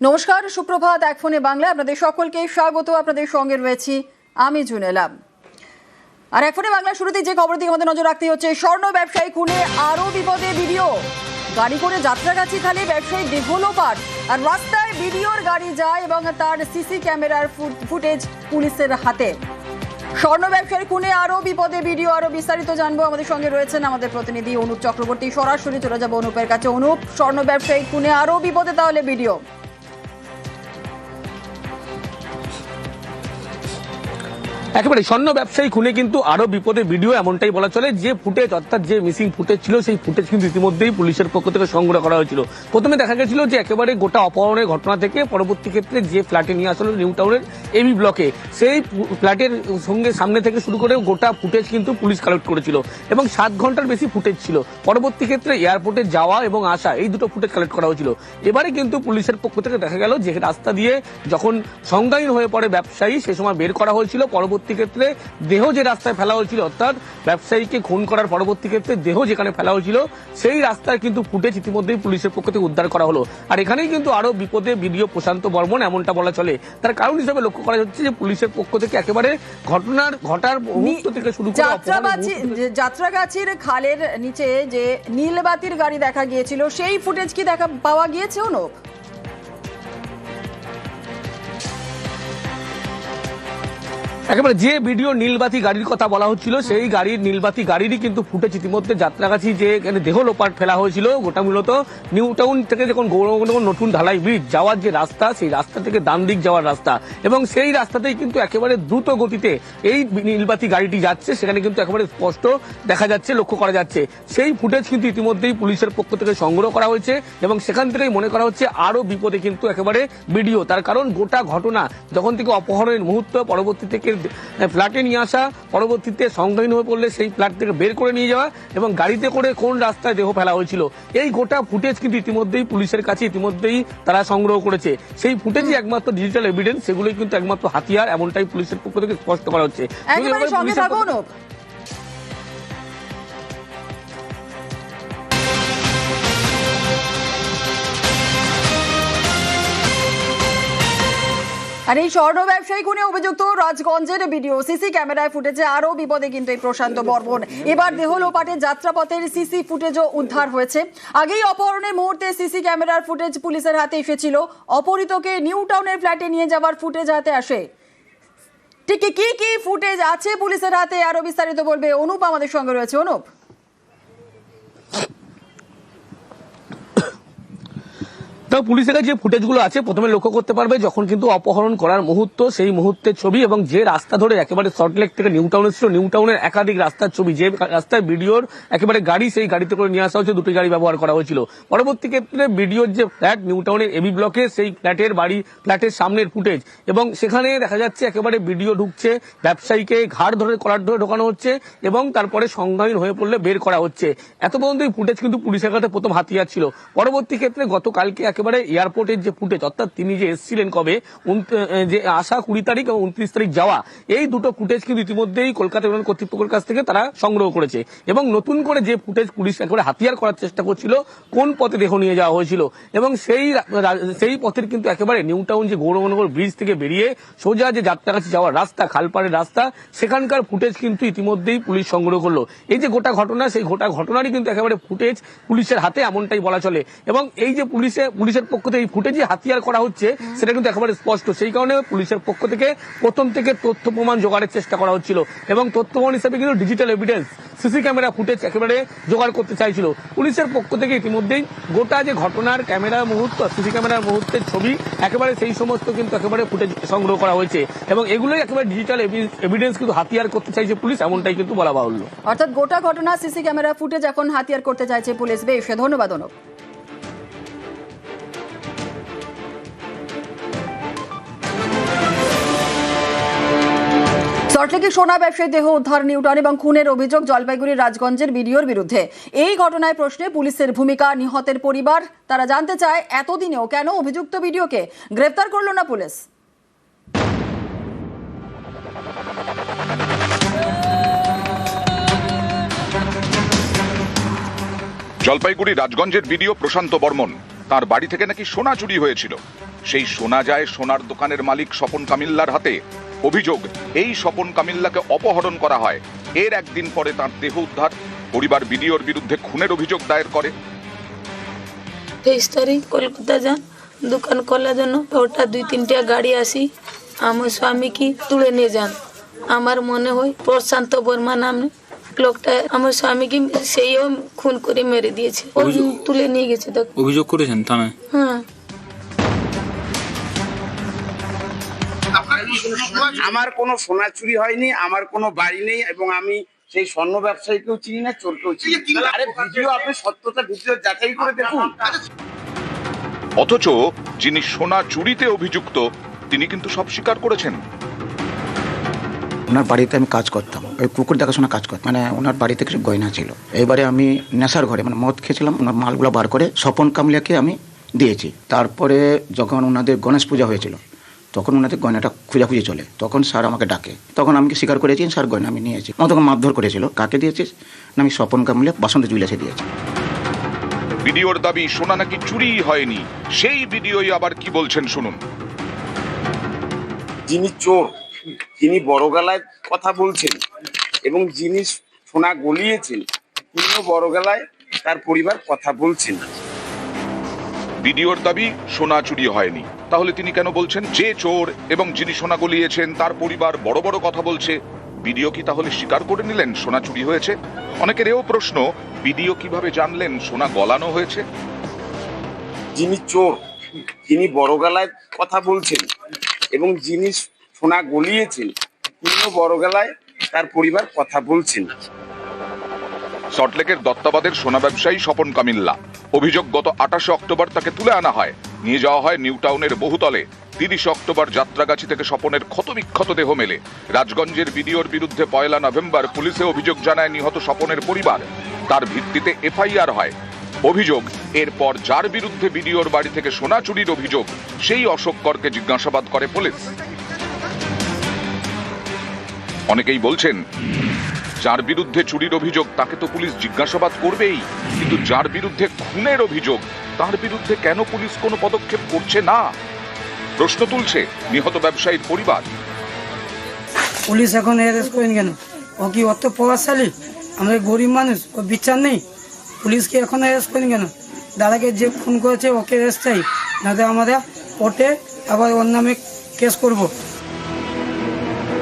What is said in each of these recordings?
নমস্কার, সুপ্রভাত, এক ফোনে বাংলা। আপনাদের সকলকে স্বাগত, আপনাদের সঙ্গে রয়েছি আমি জুনেলাম আর এক ফোনে বাংলা শুরুতে যে খবর দিকে আমাদের নজর রাখতে হচ্ছে, স্বর্ণ ব্যবসায়ী খুনে আরও বিপদে ভিডিও গাড়ি করে যাত্রাগাছি খালি, ব্যবসায়ী দেহলোপাট আর রাস্তায় ভিডিওর গাড়ি যায় এবং তার সিসি ক্যামেরার ফুটেজ পুলিশের হাতে। স্বর্ণ ব্যবসায়ী খুনে আরও বিপদে ভিডিও আরও বিস্তারিত জানব। আমাদের সঙ্গে রয়েছেন আমাদের প্রতিনিধি অনুপ চক্রবর্তী। সরাসরি চলে যাব অনুপের কাছে। অনুপ, স্বর্ণ ব্যবসায়ী খুনে আরও বিপদে, তাহলে ভিডিও একেবারে স্বর্ণ ব্যবসায়ী খুনে কিন্তু আরও বিপদে ভিডিও এমনটাই বলা চলে। যে ফুটেজ, অর্থাৎ যে মিসিং ফুটেজ ছিল, সেই ফুটেজ কিন্তু ইতিমধ্যেই পুলিশের পক্ষ থেকে সংগ্রহ করা হয়েছিল। প্রথমে দেখা গেছিল যে একেবারে গোটা অপহরণের ঘটনা থেকে পরবর্তী ক্ষেত্রে যে ফ্ল্যাটে নিয়ে আসলো নিউ টাউনের এবি ব্লকে সেই ফ্ল্যাটের সঙ্গে সামনে থেকে শুরু করে গোটা ফুটেজ কিন্তু পুলিশ কালেক্ট করেছিল এবং সাত ঘণ্টার বেশি ফুটেজ ছিল। পরবর্তী ক্ষেত্রে এয়ারপোর্টে যাওয়া এবং আসা, এই দুটো ফুটেজ কালেক্ট করা হয়েছিল। এবারে কিন্তু পুলিশের পক্ষ থেকে দেখা গেল যে রাস্তা দিয়ে যখন সংজ্ঞাহীন হয়ে পড়ে ব্যবসায়ী, সে সময় বের করা হয়েছিল। পরবর্তী ক্ষেত্রে দেহ যে রাস্তায় ফেলা হয়েছিল অর্থাৎ ব্যবসায়ীকে খুন করার পরবর্তী ক্ষেত্রে দেহ যেখানে ফেলা হয়েছিল সেই রাস্তায় কিন্তু ফুটেজ ইতিমধ্যেই পুলিশের পক্ষ থেকে উদ্ধার করা হলো। আর এখানেই কিন্তু আরও বিপদে ভিডিও প্রশান্ত বর্মন এমনটা বলা চলে। তার কারণ হিসেবে লক্ষ্য করা যাচ্ছে যে পুলিশের পক্ষ থেকে একেবারে ঘটনার ঘটার মুহূর্ত থেকে শুরু করে যাত্রাগাছির খালের নিচে যে নীলবাতির গাড়ি দেখা গিয়েছিল সেই ফুটেজ কি দেখা পাওয়া গিয়েছে অনুপ একেবারে যে ভিডিও নীলবাতি গাড়ির কথা বলা হচ্ছিল, সেই গাড়ির নীলবাতি গাড়িরই কিন্তু ফুটেজ ইতিমধ্যে যাত্রাগাছি যে এখানে দেহ লোপাট ফেলা হয়েছিল, গোটা মূলত নিউ টাউন থেকে যখন গৌরবঙ্গ নতুন ঢালাই ব্রিজ যাওয়ার যে রাস্তা, সেই রাস্তা থেকে ডান দিক যাওয়ার রাস্তা এবং সেই রাস্তাতেই কিন্তু একেবারে দ্রুত গতিতে এই নীলবাতি গাড়িটি যাচ্ছে, সেখানে কিন্তু একেবারে স্পষ্ট দেখা যাচ্ছে, লক্ষ্য করা যাচ্ছে। সেই ফুটেজ কিন্তু ইতিমধ্যেই পুলিশের পক্ষ থেকে সংগ্রহ করা হয়েছে এবং সেখান থেকেই মনে করা হচ্ছে আরও বিপদে কিন্তু একেবারে ভিডিও তার কারণ গোটা ঘটনা যখন থেকে অপহরণের মুহূর্ত, পরবর্তী থেকে ফ্ল্যাটে নিয়ে আসা পরবর্তীতে সংজ্ঞাহীন হয়ে পড়লে সেই ফ্ল্যাট থেকে বের করে নিয়ে যাওয়া এবং গাড়িতে করে কোন রাস্তায় দেহ ফেলা হয়েছিল। এই গোটা ফুটেজ কিন্তু ইতিমধ্যেই পুলিশের কাছে ইতিমধ্যেই তারা সংগ্রহ করেছে। সেই ফুটেজই একমাত্র ডিজিটাল এভিডেন্স সেগুলোই কিন্তু একমাত্র হাতিয়ার এমনটাই পুলিশের পক্ষ থেকে স্পষ্ট করা হচ্ছে। আর এই স্বর্ণ ব্যবসায়ী খুনে অভিযুক্ত রাজগঞ্জের ভিডিও সিসি ক্যামেরায় ফুটেজে আরও বিপদে কিন্তু এই প্রশান্ত বর্মন। এবার দেহলোপাটে যাত্রাপথের সিসি ফুটেজও উদ্ধার হয়েছে। আগেই অপহরণের মুহূর্তে সিসি ক্যামেরার ফুটেজ পুলিশের হাতে এসেছিল। অপহৃতকে নিউ টাউনের ফ্ল্যাটে নিয়ে যাওয়ার ফুটেজ হাতে আসে। ঠিক কি কি ফুটেজ আছে পুলিশের হাতে আরও বিস্তারিত বলবে অনুপ আমাদের সঙ্গে রয়েছে। অনুপ? তো পুলিশের কাছে যে ফুটেজগুলো আছে, প্রথমে লক্ষ্য করতে পারবে যখন কিন্তু অপহরণ করার মুহূর্ত, সেই মুহূর্তের ছবি এবং যে রাস্তা ধরে একেবারে সল্টলেক থেকে নিউ টাউন এসেছিল নিউ টাউনের একাধিক রাস্তার ছবি, যে রাস্তায় ভিডিওর একেবারে গাড়ি, সেই গাড়িতে করে নিয়ে আসা হয়েছে, দুটি গাড়ি ব্যবহার করা হয়েছিল। পরবর্তী ক্ষেত্রে ভিডিওর যে ফ্ল্যাট নিউ টাউনের এবি ব্লকে সেই ফ্ল্যাটের বাড়ি ফ্ল্যাটের সামনের ফুটেজ এবং সেখানে দেখা যাচ্ছে একেবারে বিডিও ঢুকছে, ব্যবসায়ীকে ঘাড় ধরে, কলার ধরে ঢোকানো হচ্ছে এবং তারপরে সংজ্ঞাহীন হয়ে পড়লে বের করা হচ্ছে। এত পর্যন্ত এই ফুটেজ কিন্তু পুলিশের কাছে প্রথম হাতিয়ার ছিল। পরবর্তী ক্ষেত্রে গতকালকে একেবারে এয়ারপোর্টের যে ফুটেজ অর্থাৎ তিনি যে এসেছিলেন কবে যে আসা কুড়ি তারিখ এবং উনত্রিশ তারিখ যাওয়া, এই দুটো ফুটেজ কিন্তু ইতিমধ্যেই কলকাতা বিমান কর্তৃপক্ষের কাছ থেকে তারা সংগ্রহ করেছে। এবং নতুন করে যে ফুটেজ পুলিশ একেবারে হাতিয়ার করার চেষ্টা করছিল, কোন পথে দেহ নিয়ে যাওয়া হয়েছিল। এবং সেই সেই পথের কিন্তু একেবারে নিউ টাউন যে গৌরবনগর ব্রিজ থেকে বেরিয়ে সোজা যে যাত্রাগাছি যাওয়ার রাস্তা, খালপাড়ের রাস্তা, সেখানকার ফুটেজ কিন্তু ইতিমধ্যেই পুলিশ সংগ্রহ করল। এই যে গোটা ঘটনা, সেই গোটা ঘটনারই কিন্তু একেবারে ফুটেজ পুলিশের হাতে এমনটাই বলা চলে। এবং এই যে পুলিশে পুলিশের পক্ষ থেকে এই ফুটেজই হাতিয়ার করা হচ্ছে, সেটা কিন্তু একেবারে স্পষ্ট। সেই কারণে পুলিশের পক্ষ থেকে প্রথম থেকে তথ্য প্রমাণ জোগাড়ের চেষ্টা করা হচ্ছিল এবং তথ্য প্রমাণ হিসেবে কিন্তু digital evidence CC camera footage একেবারে জোগাড় করতে চাইছিল। পুলিশের পক্ষ থেকে ইতিমধ্যেই গোটা যে ঘটনার ক্যামেরার মুহূর্ত সিসি ক্যামেরার মুহূর্তের ছবি, একেবারে সেই সমস্ত কিন্তু একেবারে ফুটেজ সংগ্রহ করা হয়েছে এবং এগুলোই একেবারে ডিজিটাল এভিডেন্স কিন্তু হাতিয়ার করতে চাইছে পুলিশ, এমনটাই কিন্তু বলা বাহুল্য। অর্থাৎ গোটা ঘটনা সিসি ক্যামেরা ফুটেজ এখন হাতিয়ার করতে চাইছে পুলিশ। বেশ, ধন্যবাদ অনুপ। সল্টলেকে সোনা ব্যবসায়ী দেহ উদ্ধার নিউটন এবং খুনের অভিযোগ জলপাইগুড়ির রাজগঞ্জের ভিডিওর বিরুদ্ধে। এই ঘটনায় প্রশ্নে পুলিশের ভূমিকা, নিহতের পরিবার, তারা জানতে চায় এতদিনেও কেন অভিযুক্ত ভিডিওকে গ্রেফতার করল না পুলিশ। জলপাইগুড়ি রাজগঞ্জের ভিডিও প্রশান্ত বর্মন, তার বাড়ি থেকে নাকি সোনা চুরি হয়েছিল। সেই সোনা যায় সোনার দোকানের মালিক স্বপন কামিল্লার হাতে। অভিযোগ এই স্বপন কামিল্লাকে অপহরণ করা হয়। এর একদিন পরে তার দেহ উদ্ধার পরিবার বিডিওর বিরুদ্ধে খুনের অভিযোগ দায়ের করে। তেইশ তারিখ কলকাতা যান দোকান খোলার জন্য ওটা দুই তিনটা গাড়ি আসি আমার স্বামীকে তুলে নিয়ে যান। আমার মনে হয় প্রশান্ত বর্মা নামে লোকটা আমার স্বামীকে সেইও খুন করে মেরে দিয়েছে। অভিযোগ- তুলে নিয়ে গেছে দেখ। অভিযোগ করেছেন থানায়? হ্যাঁ। আমার কোনো সোনা চুরি হয়নি আমার কোনো বাড়ি নেই এবং আমি সেই স্বর্ণ ব্যবসায়ীকেও চিনি না চোরকেও চিনি না। আরে ভিডিও আপনি সত্যতা ভিডিও যাচাই করে দেখুন। অথচ যিনি সোনা চুরিতে অভিযুক্ত তিনি কিন্তু সব স্বীকার করেছেন। ওনার বাড়িতে আমি কাজ করতাম ওই কুকুর দেখাশোনা কাজ করতাম মানে ওনার বাড়িতে কিছু গয়না ছিল। এইবারে আমি নেশার ঘরে মানে মদ খেয়েছিলাম ওনার মালগুলো বার করে স্বপন কামলিয়াকে আমি দিয়েছি। তারপরে যখন ওনাদের গণেশ পূজা হয়েছিল তখন ওনাদের গয়নাটা খুঁজাখুঁজি চলে। তখন স্যার আমাকে ডাকে। তখন আমি কি স্বীকার করেছি স্যার গয়না আমি নিয়েছি আমার তখন মারধর করেছিল। কাকে দিয়েছিস? না আমি স্বপন কামলিয়া বাসন্ত জুইলাসে দিয়েছি। ভিডিওর দাবি সোনা নাকি চুরি হয়নি? সেই ভিডিওই আবার কি বলছেন শুনুন। যিনি চোর যিনি বড় গলায় কথা বলছেন এবং যিনি সোনা গলিয়েছেন তিনিও বড় গলায় তার পরিবার কথা বলছেন। ভিডিওর দাবি সোনা চুরি হয়নি। তাহলে তিনি কেন বলছেন যে চোর এবং যিনি সোনা গলিয়েছেন, তার পরিবার বড় বড় কথা বলছে। বিডিও কি তাহলে স্বীকার করে নিলেন সোনা চুরি হয়েছে? অনেকের এও প্রশ্ন, বিডিও কীভাবে জানলেন সোনা গলানো হয়েছে? যিনি চোর, যিনি বড় গলায় কথা বলছেন এবং যিনি সোনা গলিয়েছেন, তিনিও বড় গলায় তার পরিবার কথা বলছেন। সল্টলেকের দত্তাবাদের সোনা ব্যবসায়ী স্বপন কামিল্লা। অভিযোগ, গত আঠাশে অক্টোবর তাকে তুলে আনা হয়। নিয়ে যাওয়া হয় নিউ টাউনের বহুতলে। তিরিশে অক্টোবর যাত্রাগাছি থেকে স্বপনের ক্ষতবিক্ষত দেহ মেলে। রাজগঞ্জের বিডিওর বিরুদ্ধে পয়লা নভেম্বর পুলিশে অভিযোগ জানায় নিহত স্বপনের পরিবার। তার ভিত্তিতে এফআইআর হয়। অভিযোগ, এরপর যার বিরুদ্ধে বিডিওর বাড়ি থেকে সোনা চুরির অভিযোগ, সেই অশোক করকে জিজ্ঞাসাবাদ করে পুলিশ। অনেকেই বলছেন যার বিরুদ্ধে চুরির অভিযোগ, তাকে তো পুলিশ জিজ্ঞাসাবাদ করবেই। কিন্তু যার বিরুদ্ধে খুনের অভিযোগ, তার বিরুদ্ধে কেন পুলিশ কোনো পদক্ষেপ করছে না? প্রশ্ন তুলছে নিহত ব্যবসায়ীর পরিবার। পুলিশ এখন অ্যারেস্ট করেন কেন? ও কি অত প্রভাবশালী? আমরা গরিব মানুষ? ও বিচার নেই। পুলিশকে এখন অ্যারেস্ট করেন কেন? দাদাকে যে ফোন করেছে, ওকে অ্যারেস্ট চাই। নাহলে আমরা কোর্টে আবার ওর কেস করব।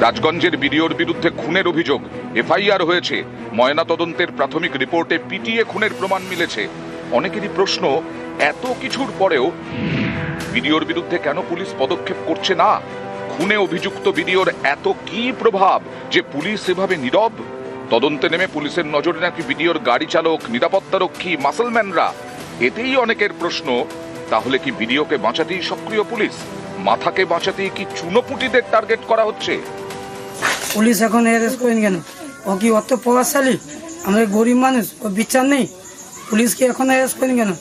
রাজগঞ্জের বিডিওর বিরুদ্ধে খুনের অভিযোগ। এফআইআর হয়েছে। ময়না তদন্তের প্রাথমিক রিপোর্টে পিটিএ খুনের প্রমাণ মিলেছে। অনেকেরই প্রশ্ন, এত কিছুর পরেও বিডিওর বিরুদ্ধে কেন পুলিশ পদক্ষেপ করছে না? খুনে অভিযুক্ত বিডিওর এত কি প্রভাব যে পুলিশ এভাবে নীরব? তদন্তে নেমে পুলিশের নজরে নাকি বিডিওর গাড়ি চালক নিরাপত্তারক্ষী মাসলম্যানরা? এতেই অনেকের প্রশ্ন, তাহলে কি বিডিওকে বাঁচাতেই সক্রিয় পুলিশ? মাথাকে বাঁচাতেই কি চুনোপুটিদের টার্গেট করা হচ্ছে? পুলিশ এখন অ্যারেস্ট করেন কেন? ও কি অত প্রভাবশালী? আমরা গরিব মানুষ, ও বিচার নেই। পুলিশকে এখন অ্যারেস্ট করেন কেন?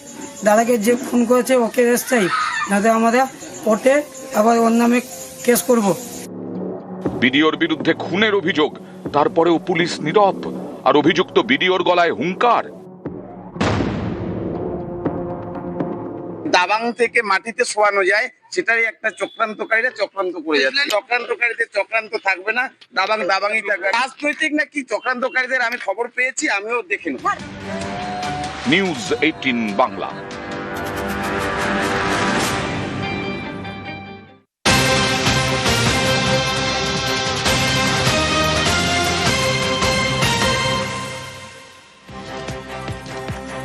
দাদাকে যে ফোন করেছে, ওকে অ্যারেস্ট চাই। নাহলে আমাদের কোর্টে আবার ওর নামে কেস করব। বিডিওর বিরুদ্ধে খুনের অভিযোগ, তারপরেও পুলিশ নীরব, আর অভিযুক্ত বিডিওর গলায় হুঙ্কার। দাবাং থেকে মাটিতে শোয়ানো যায় সেটাই একটা চক্রান্তকারীরা চক্রান্ত করে যাচ্ছে। চক্রান্তকারীদের চক্রান্ত থাকবে না দাবাং দাবাংই থাকবে। রাজনৈতিক নাকি চক্রান্তকারীদের আমি খবর পেয়েছি আমিও দেখিনি নেব। নিউজ এইটিন বাংলা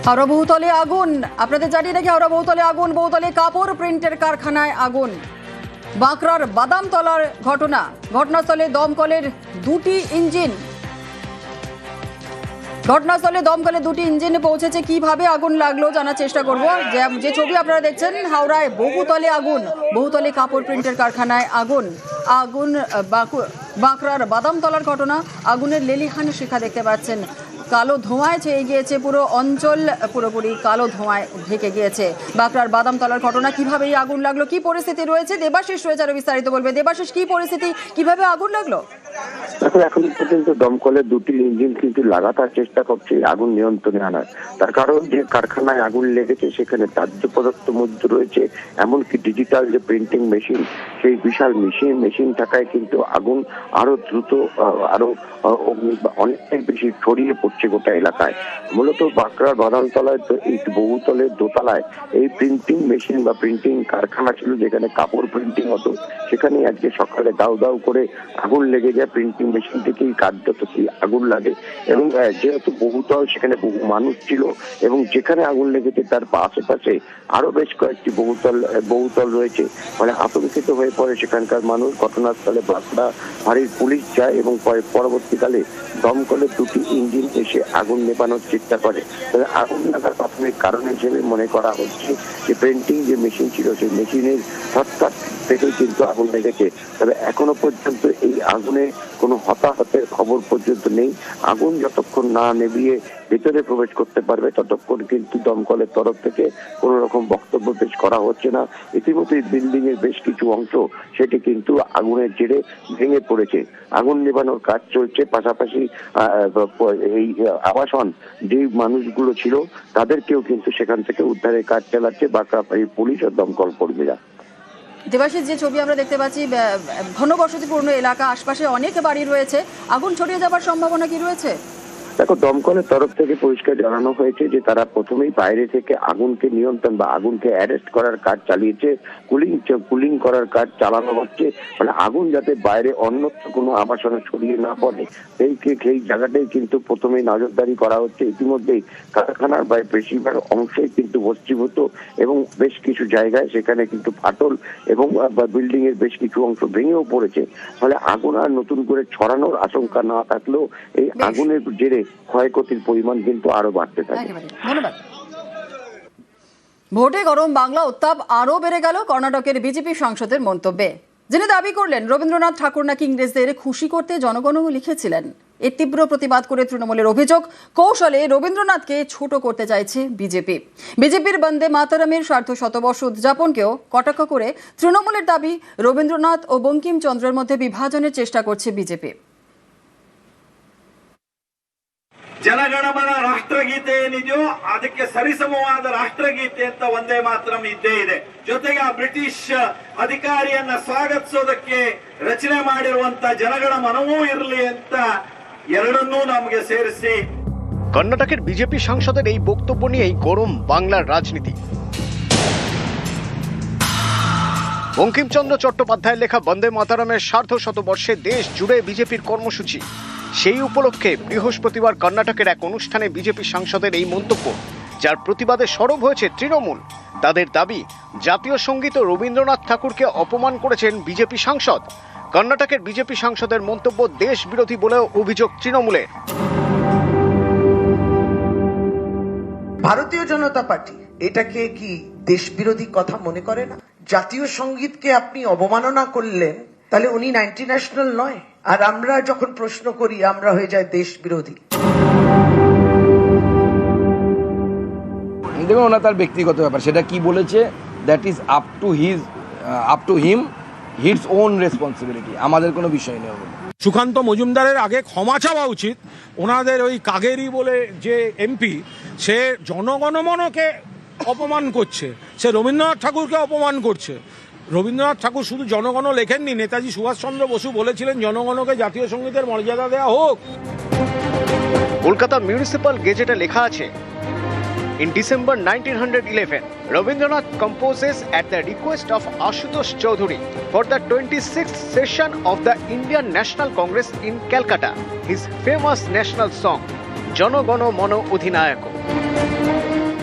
হাওড়া বহুতলে আগুন। আপনাদের জানিয়ে নাকি হাওড়া বহুতলে আগুন, বহুতলে কাপড় প্রিন্টের কারখানায় আগুন। বাঁকড়ার বাদামতলার ঘটনা, ঘটনাস্থলে দমকলের দুটি ইঞ্জিন। ঘটনাস্থলে দমকলে দুটি ইঞ্জিনে পৌঁছেছে, কীভাবে আগুন লাগল জানার চেষ্টা করব। যে- ছবি আপনারা দেখছেন, হাওড়ায় বহুতলে আগুন, বহুতলে কাপড় প্রিন্টের কারখানায় আগুন। আগুন বাঁকড়ার বাদামতলার ঘটনা, আগুনের লেলিহান শিখা দেখতে পাচ্ছেন। কালো ধোঁয়ায় ছেয়ে গিয়েছে পুরো অঞ্চল, পুরোপুরি কালো ধোঁয়ায় ঢেকে গিয়েছে। বাঁকড়ার বাদামতলার ঘটনা, কীভাবে আগুন লাগল, কি পরিস্থিতি রয়েছে? দেবাশিস রয়েছে আরও বিস্তারিত বলবে। দেবাশিস, কি পরিস্থিতি? কীভাবে আগুন লাগল? দেখো এখন পর্যন্ত দমকলের দুটি ইঞ্জিন কিন্তু লাগাতার চেষ্টা করছে আগুন নিয়ন্ত্রণে আনার। তার কারণ যে কারখানায় আগুন লেগেছে সেখানে দাহ্য পদার্থ মধ্যে রয়েছে এমনকি ডিজিটাল যে প্রিন্টিং মেশিন সেই বিশাল মেশিন মেশিন থাকায় কিন্তু আগুন আরও দ্রুত আরও আহ, অনেকটাই বেশি ছড়িয়ে পড়ছে গোটা এলাকায়। মূলত বাঁকড়ার বাদামতলায় তো এই বহুতলের দোতলায় এই প্রিন্টিং মেশিন বা প্রিন্টিং কারখানা ছিল যেখানে কাপড় প্রিন্টিং হতো। সেখানে আজকে সকালে দাউ দাউ করে আগুন লেগে যায়। প্রিন্টিং মেশিন থেকেই কার্যত সেই আগুন লাগে। এবং যেহেতু বহুতল, সেখানে বহু মানুষ ছিল, এবং যেখানে আগুন লেগেছে তার আশেপাশে আরও বেশ কয়েকটি বহুতল বহুতল রয়েছে। মানে আতঙ্কিত হয়ে পড়ে সেখানকার মানুষ। ঘটনাস্থলে বাঁকড়া ফাঁড়ির পুলিশ যায় এবং পরে পরবর্তীকালে দমকলের দুটি ইঞ্জিন এসে আগুন নেবানোর চেষ্টা করে। তবে আগুন লাগার প্রাথমিক কারণ হিসেবে মনে করা হচ্ছে যে প্রিন্টিং যে মেশিন ছিল, সেই মেশিনের শর্টকাট থেকেই কিন্তু আগুন লেগেছে। তবে এখনও পর্যন্ত এই আগুনে কোনো হতাহতের খবর পর্যন্ত নেই। আগুন যতক্ষণ না নেভিয়ে ভেতরে প্রবেশ করতে পারবে, ততক্ষণ কিন্তু দমকলের তরফ থেকে কোনো রকম বক্তব্য পেশ করা হচ্ছে না। ইতিমধ্যেই বিল্ডিং এর বেশ কিছু অংশ সেটি কিন্তু আগুনের জেরে ভেঙে পড়েছে। আগুন নেভানোর কাজ চলছে। পাশাপাশি এই আবাসন যে মানুষগুলো ছিল, তাদেরকেও কিন্তু সেখান থেকে উদ্ধারের কাজ চালাচ্ছে বাঁকড়া পুলিশ ও দমকল কর্মীরা। দেবাশিস, যে ছবি আমরা দেখতে পাচ্ছি ঘনবসতিপূর্ণ এলাকা, আশপাশে অনেক বাড়ি রয়েছে। আগুন ছড়িয়ে যাবার সম্ভাবনা কি রয়েছে? দেখো দমকলের তরফ থেকে পরিষ্কার জানানো হয়েছে যে তারা প্রথমেই বাইরে থেকে আগুনকে নিয়ন্ত্রণ বা আগুনকে অ্যারেস্ট করার কাজ চালিয়েছে কুলিং কুলিং করার কাজ চালানো হচ্ছে। মানে আগুন যাতে বাইরে অন্যত্র কোনো আবাসনে ছড়িয়ে না পড়ে সেই সেই জায়গাটাই কিন্তু প্রথমেই নজরদারি করা হচ্ছে। ইতিমধ্যেই কারখানার বা বেশিরভাগ অংশই কিন্তু বস্তিভূত এবং বেশ কিছু জায়গায় সেখানে কিন্তু ফাটল এবং বিল্ডিং এর বেশ কিছু অংশ ভেঙেও পড়েছে। ফলে আগুন আর নতুন করে ছড়ানোর আশঙ্কা না থাকলেও এই আগুনের জেরে ক্ষয়ক্ষতির পরিমাণ কিন্তু আরও বাড়তে থাকে। ভোটে গরম, বাংলা উত্তাপ আরও বেড়ে গেল কর্ণাটকের বিজেপি সাংসদের মন্তব্যে। যিনি দাবি করলেন, রবীন্দ্রনাথ ঠাকুর নাকি ইংরেজদের খুশি করতে জনগণও লিখেছিলেন। এর তীব্র প্রতিবাদ করে তৃণমূলের অভিযোগ, কৌশলে রবীন্দ্রনাথকে ছোট করতে চাইছে বিজেপি। বিজেপির বন্দে মাতারামের স্বার্থ শতবর্ষ উদযাপনকেও কটাক্ষ করে তৃণমূলের দাবি, রবীন্দ্রনাথ ও বঙ্কিমচন্দ্রের মধ্যে বিভাজনের চেষ্টা করছে বিজেপি। ಜನಗಣಮನ ರಾಷ್ಟ್ರಗೀತೆ ಏನಿದೆಯೋ ಅದಕ್ಕೆ ಸರಿಸಮವಾದ ರಾಷ್ಟ್ರಗೀತೆ ಅಂತ ಒಂದೇ ಮಾತ್ರ ಇದ್ದೇ ಇದೆ ಜೊತೆಗೆ ಆ ಬ್ರಿಟಿಷ್ ಅಧಿಕಾರಿಯನ್ನ ಸ್ವಾಗತಿಸೋದಕ್ಕೆ ರಚನೆ ಮಾಡಿರುವಂತ ಜನಗಣ ಮನವೂ ಇರಲಿ ಅಂತ ಎರಡನ್ನೂ ನಮಗೆ ಸೇರಿಸಿ কর্ণাটকের বিজেপি সাংসদের এই বক্তব্য নিয়েই গরম বাংলার রাজনীতি বঙ্কিমচন্দ্র চট্টোপাধ্যায়ের লেখা বন্দে মাতারামের সার্ধ শতবর্ষে দেশ জুড়ে বিজেপির কর্মসূচি সেই উপলক্ষে বৃহস্পতিবার কর্ণাটকের এক অনুষ্ঠানে বিজেপি সাংসদের এই মন্তব্য, যার প্রতিবাদে সরব হয়েছে তৃণমূল। তাদের দাবি, জাতীয় সংগীত রবীন্দ্রনাথ ঠাকুরকে অপমান করেছেন বিজেপি সাংসদ। কর্ণাটকের বিজেপি সাংসদের মন্তব্য দেশ বিরোধী বলেও অভিযোগ তৃণমূলের। ভারতীয় জনতা পার্টি, এটাকে কি দেশ বিরোধী কথা মনে করে না? জাতীয় সঙ্গীতকে আপনি অবমাননা করলেন, তাহলে উনি ন্যাশনাল নয়। আর আমরা যখন প্রশ্ন করি আমরা হয়ে যায় দেশ বিরোধী দেখুন ওনা তার ব্যক্তিগত ব্যাপার। সেটা কি বলেছে? That is up to his up to him his own responsibility আমাদের কোনো বিষয় নেই সুকান্ত মজুমদারের আগে ক্ষমা চাওয়া উচিত। ওনাদের ওই কাগেরি বলে যে এমপি সে জনগণমনকে অপমান করছে। সে রবীন্দ্রনাথ ঠাকুরকে অপমান করছে। রবীন্দ্রনাথ ঠাকুর শুধু জনগণ লেখেননি। নেতাজি সুভাষচন্দ্র বসু বলেছিলেন, জনগণকে জাতীয় সঙ্গীতের মর্যাদা দেয়া হোক। কলকাতা মিউনিসিপাল গেজেটে লেখা আছে, in December nineteen hundred eleven, Rabindranath composes at the request of Ashutosh Chowdhury for the twenty six session of the Indian National Congress in Calcutta, his famous national song, Jana Gana Mana Adhinayaka.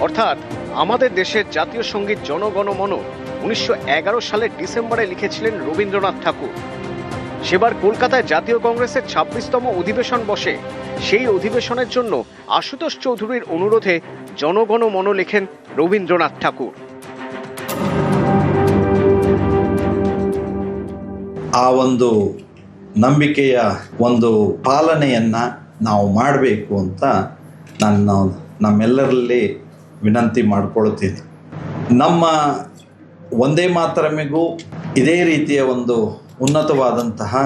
অর্থাৎ, আমাদের দেশের জাতীয় সংগীত জনগণ মন উনিশশো সালের ডিসেম্বরে লিখেছিলেন রবীন্দ্রনাথ ঠাকুর সেবার কলকাতায় জাতীয় কংগ্রেসের ছাব্বিশতম অধিবেশন বসে সেই অধিবেশনের জন্য আশুতোষ চৌধুরীর অনুরোধে জনগণ মন লেখেন রবীন্দ্রনাথ ঠাকুর ಆ ಒಂದು ನಂಬಿಕೆಯ ಒಂದು ಪಾಲನೆಯನ್ನ ನಾವು ಮಾಡಬೇಕು ಅಂತ ನಾನು ನಮ್ಮೆಲ್ಲರಲ್ಲಿ ವಿನಂತಿ ಮಾಡಿಕೊಳ್ತೀನಿ ನಮ್ಮ ಒಂದೇ ಮಾತರಮಿಗೂ ಇದೇ ರೀತಿಯ ಒಂದು ಉನ್ನತವಾದಂತಹ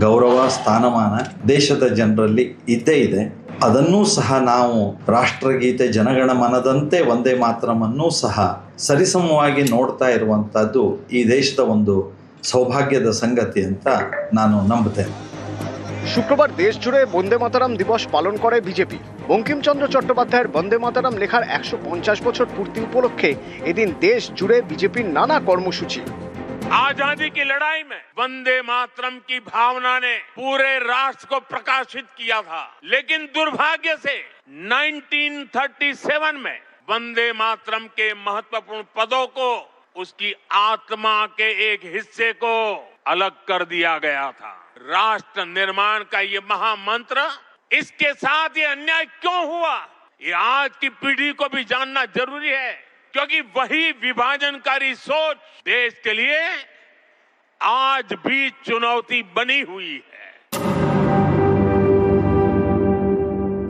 ಗೌರವ, ಸ್ಥಾನಮಾನ ದೇಶದ ಜನರಲ್ಲಿ ಇದ್ದೇ ಇದೆ. ಅದನ್ನೂ ಸಹ ನಾವು ರಾಷ್ಟ್ರಗೀತೆ ಜನಗಣಮನದಂತೆ ಒಂದೇ ಮಾತ್ರಮನ್ನೂ ಸಹ ಸರಿಸಮವಾಗಿ ನೋಡ್ತಾ ಇರುವಂಥದ್ದು ಈ ದೇಶದ ಒಂದು ಸೌಭಾಗ್ಯದ ಸಂಗತಿ ಅಂತ ನಾನು ನಂಬುತ್ತೇನೆ. শুক্রবার দেশ জুড়ে বন্দে মাতারাম দিবস পালন করে বিজেপি বঙ্কিমচন্দ্র চট্টোপাধ্যায়ের বন্দে মাতারাম লেখার একশো পঞ্চাশ বছর পূর্তি উপলক্ষে এদিন দেশ জুড়ে বিজেপির নানা কর্মসূচি आजादी की लड़ाई में वंदे मातरम की भावना ने पूरे राष्ट्र को प्रकाशित किया था लेकिन दुर्भाग्य से 1937 में वंदे मातरम के महत्वपूर्ण पदों को उसकी आत्मा के एक हिस्से को अलग कर दिया गया था राष्ट्र निर्माण का ये महामंत्र इसके साथ ये अन्याय क्यों हुआ ये आज की पीढ़ी को भी जानना जरूरी है क्योंकि वही विभाजनकारी सोच देश के लिए आज भी चुनौती बनी हुई है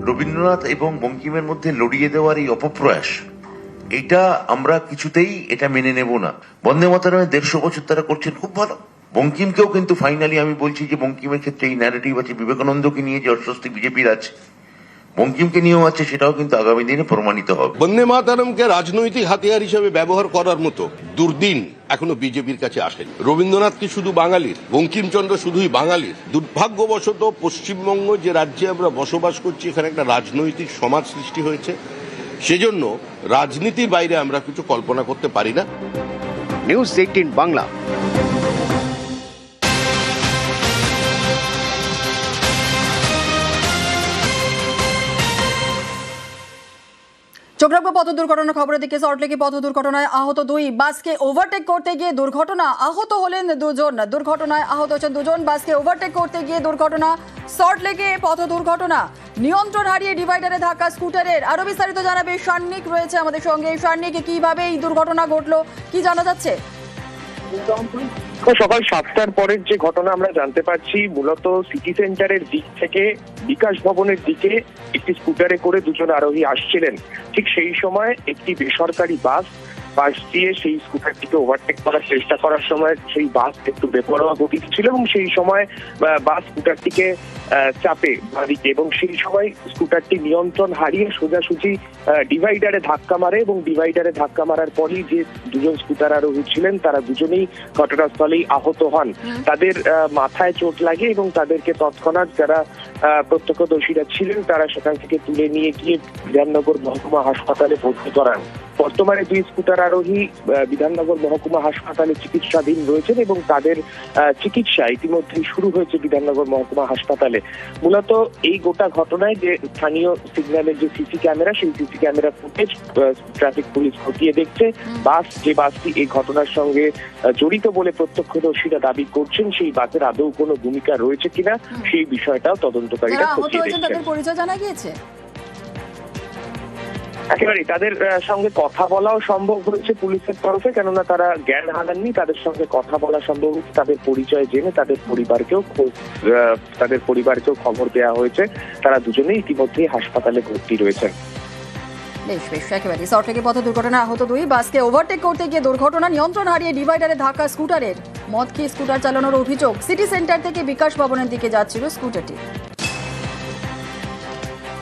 রবীন্দ্রনাথ এবং বঙ্কিমের মধ্যে লড়িয়ে দেওয়ার এই অপপ্রয়াস এটা আমরা কিছুতেই এটা মেনে নেব না বন্দে মাতারামের দেড়শো বছর তারা করছেন খুব ভালো বঙ্কিমকেও কিন্তু ফাইনালি আমি বলছি যে বঙ্কিমের ক্ষেত্রে এই ন্যারেটিভ আছে বিবেকানন্দকে নিয়ে যে অস্বস্তি বিজেপির আছে বঙ্কিমকে নিয়েও আছে সেটাও কিন্তু আগামী দিনে প্রমাণিত হবে। বন্দে মাতারমকে রাজনৈতিক হাতিয়ার হিসেবে ব্যবহার করার মতো দুর্দিন এখনও বিজেপির কাছে আসেনি। রবীন্দ্রনাথ কি শুধু বাঙালির? বঙ্কিমচন্দ্র শুধুই বাঙালির? দুর্ভাগ্যবশত পশ্চিমবঙ্গ যে রাজ্যে আমরা বসবাস করছি এখানে একটা রাজনৈতিক সমাজ সৃষ্টি হয়েছে। সেজন্য রাজনীতির বাইরে আমরা কিছু কল্পনা করতে পারি না। নিউজ এইটিন বাংলা চোখ রাখব পথ দুর্ঘটনার খবরের দিকে সল্টলেকে পথ দুর্ঘটনায় আহত দুই। বাসকে ওভারটেক করতে গিয়ে দুর্ঘটনা আহত হলেন দুজন। দুর্ঘটনায় আহত হচ্ছেন দুজন, বাসকে ওভারটেক করতে গিয়ে দুর্ঘটনা সল্টলেকে পথ দুর্ঘটনা। নিয়ন্ত্রণ হারিয়ে ডিভাইডারে ধাক্কা স্কুটারের আরও বিস্তারিত জানাবে সান্নিক রয়েছে আমাদের সঙ্গে। সান্নিক কীভাবে এই দুর্ঘটনা ঘটলো, কি জানা যাচ্ছে? সকাল সাতটার পরের যে ঘটনা আমরা জানতে পারছি, মূলত সিটি সেন্টারের দিক থেকে, বিকাশ ভবনের দিকে একটি স্কুটারে করে দুজন আরোহী আসছিলেন। ঠিক সেই সময় একটি বেসরকারি বাস পাশ দিয়ে সেই স্কুটারটিকে ওভারটেক করার চেষ্টা করার সময় সেই বাস একটু বেপরোয়া গতিতে ছিল এবং সেই সময় বাস স্কুটারটিকে চাপে বাদিকে এবং সেই সময় স্কুটারটি নিয়ন্ত্রণ হারিয়ে সোজাসুজি ডিভাইডারে ধাক্কা মারে এবং ডিভাইডারে ধাক্কা মারার পরই যে দুজন স্কুটার আরোহী ছিলেন তারা দুজনেই ঘটনাস্থলেই আহত হন। তাদের মাথায় চোট লাগে এবং তাদেরকে তৎক্ষণাৎ যারা আহ, প্রত্যক্ষদর্শীরা ছিলেন তারা সেখান থেকে তুলে নিয়ে গিয়ে বিধাননগর মহকুমা হাসপাতালে ভর্তি করান। বর্তমানে দুই স্কুটার আরোহী বিধাননগর মহকুমা হাসপাতালে চিকিৎসাধীন রয়েছেন এবং তাদের চিকিৎসা ইতিমধ্যেই শুরু হয়েছে বিধাননগর মহকুমা হাসপাতালে। মূলত এই গোটা ঘটনায় যে স্থানীয় সিগন্যালের যে সিসি ক্যামেরা সেই CC camera footage traffic police খতিয়ে দেখছে। বাস যে বাসটি এই ঘটনার সঙ্গে জড়িত বলে প্রত্যক্ষদর্শীরা দাবি করছেন সেই বাসের আদৌ কোনো ভূমিকা রয়েছে কিনা সেই বিষয়টাও তদন্তকারীরা খতিয়ে তাদের পরিচয় জানা গিয়েছে? একেবারে তাদের সঙ্গে কথা বলাও সম্ভব হয়েছে পুলিশের তরফে, কেননা তারা জ্ঞান হারাননি, তাদের সঙ্গে কথা বলা সম্ভব হয়েছে, তাদের পরিচয় জেনে তাদের পরিবারকেও তাদের পরিবারকেও খবর দেওয়া হয়েছে, তারা দুজনেই ইতিমধ্যেই হাসপাতালে ভর্তি রয়েছেন। পথ দুর্ঘটনায় আহত দুই, বাসকে ওভারটেক করতে গিয়ে দুর্ঘটনা নিয়ন্ত্রণ হারিয়ে ডিভাইডারে ধাক্কা স্কুটারের মদ খেয়ে স্কুটার চালানোর অভিযোগ সিটি সেন্টার থেকে বিকাশ ভবনের দিকে যাচ্ছিল স্কুটারটি